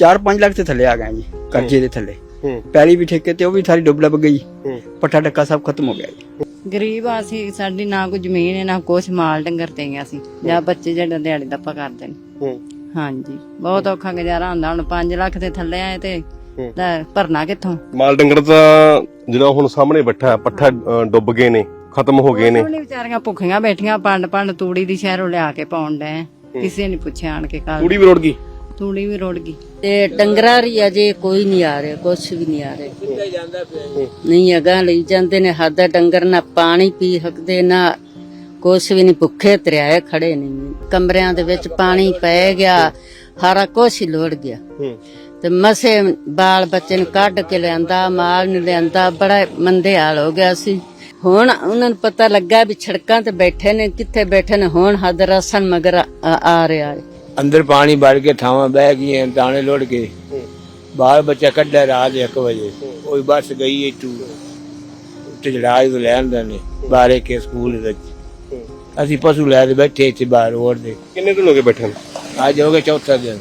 4-5 ਲੱਖ ਤੇ ਥੱਲੇ ਆ ਗਏ ਜੀ ਕਰਜ਼ੇ ਦੇ ਥੱਲੇ। ਹੂੰ। ਪੈਲੀ ਵੀ ਠੇਕੇ ਤੇ ਉਹ ਵੀ ਸਾਰੀ ਡੁੱਬ ਡੁੱਬ ਗਈ। ਹੂੰ। ਪੱਠਾ ਟੱਕਾ ਸਭ ਖਤਮ ਹੋ ਗਿਆ ਜੀ। ਗਰੀਬ ਆ ਅਸੀਂ ਸਾਡੀ ਨਾ ਕੋਈ ਜ਼ਮੀਨ ਹੈ ਨਾ ਕੁਛ ਮਾਲ ਡੰਗਰ ਤੇ ਆ ਅਸੀਂ। ਜਾਂ ਬੱਚੇ ਜਿਹੜਾ ਦਿਹਾੜੀ ਦੱਪਾ ਕਰਦੇ ਨੇ। ਹੂੰ। ਹਾਂਜੀ ਬਹੁਤ ਔਖਾ ਗੁਜ਼ਾਰਾ ਹੁੰਦਾ ਹੁਣ 5 ਲੱਖ ਦੇ ਥੱਲੇ ਆਏ ਤੇ ਭਰਨਾ ਕਿੱਥੋਂ? ਮਾਲ ਡੰਗਰ ਤਾਂ ਜਿਹੜਾ ਹੁਣ ਸਾਹਮਣੇ ਬੈਠਾ ਪੱਠਾ ਡੁੱਬ ਗਏ ਨੇ ਖਤਮ ਹੋ ਗਏ ਨੇ। ਉਹਨੇ ਵਿਚਾਰੀਆਂ ਭੁੱਖੀਆਂ ਬੈਠੀਆਂ ਪੰਡ ਪੰਡ ਤੂੜੀ ਦੀ ਸ਼ਹਿਰੋਂ ਲਿਆ ਕੇ ਪਾਉਣ ਡਏ ਕਿਸੇ ਨੇ ਪੁੱਛਿਆ ਆਣ ਕੇ ਕੱਲ ਤੂੜੀ ਵੀ ਰੋੜ ਗਈ? ਤੂੜੀ ਵੀ ਰੁੜ ਗਈ। ਤੇ ਡੰਗਰਾਂ ਰੀ ਅਜੇ ਕੋਈ ਨਹੀਂ ਆ ਰਿਹਾ ਕੁਛ ਵੀ ਨਹੀਂ ਆ ਰਿਹਾ। ਨਹੀਂ ਅਗਾਂ ਲਈ ਜਾਂਦੇ ਨੇ ਹੱਦ ਡੰਗਰ ਨਾ ਪਾਣੀ ਪੀ ਸਕਦੇ ਨਾ ਕੁਛ ਵੀ ਨਹੀਂ ਭੁੱਖੇ ਤਰਿਆਏ ਖੜੇ ਨਹੀਂ ਕਮਰਿਆਂ ਦੇ ਵਿੱਚ ਪਾਣੀ ਪੈ ਗਿਆ ਸਾਰਾ ਕੁਛ ਹੀ ਲੋੜ ਗਿਆ। ਤੇ ਮਸੇ ਬਾਲ ਬੱਚੇ ਨੂੰ ਕੱਢ ਕੇ ਲਿਆਂਦਾ ਮਾਲ ਨੂੰ ਲਿਆਂਦਾ ਬੜਾ ਮੰਦੇ ਹਾਲ ਹੋ ਗਿਆ ਸੀ। ਹੁਣ ਉਹਨਾਂ ਨੂੰ ਪਤਾ ਲੱਗਾ ਵੀ ਛੜਕਾਂ ਤੇ ਬੈਠੇ ਨੇ ਕਿੱਥੇ ਬੈਠੇ ਨੇ ਹੁਣ ਹੱਦ ਰਸਨ ਮਗਰ ਆ ਆ ਰਿਹਾ ਹੈ। ਅੰਦਰ ਪਾਣੀ ਭਰ ਕੇ ਥਾਵਾਂ ਬਹਿ ਗਈਆਂ ਦਾਣੇ ਲੋੜ ਕੇ। ਬਾਹਰ ਬੱਚਾ ਕੱਢਿਆ ਰਾਤ 1 ਵਜੇ। ਉਹ ਬੱਸ ਗਈ ਏ ਟੂ ਉੱਤੇ ਜੜਾਈ ਤੋਂ ਲੈ ਆਂਦੇ ਨੇ ਬਾਰੇ ਕੇ ਸਕੂਲ ਵਿੱਚ। ਅਸੀਂ ਪਸ਼ੂ ਲੈ ਕੇ ਬੈਠੇ ਇੱਥੇ ਬਾਹਰ ਰੋਡ ਦੇ। ਕਿੰਨੇ ਦਿਨ ਹੋ ਗਏ ਬੈਠੇ ਨੂੰ? ਅੱਜ ਹੋ ਗਿਆ ਚੌਥਾ ਦਿਨ।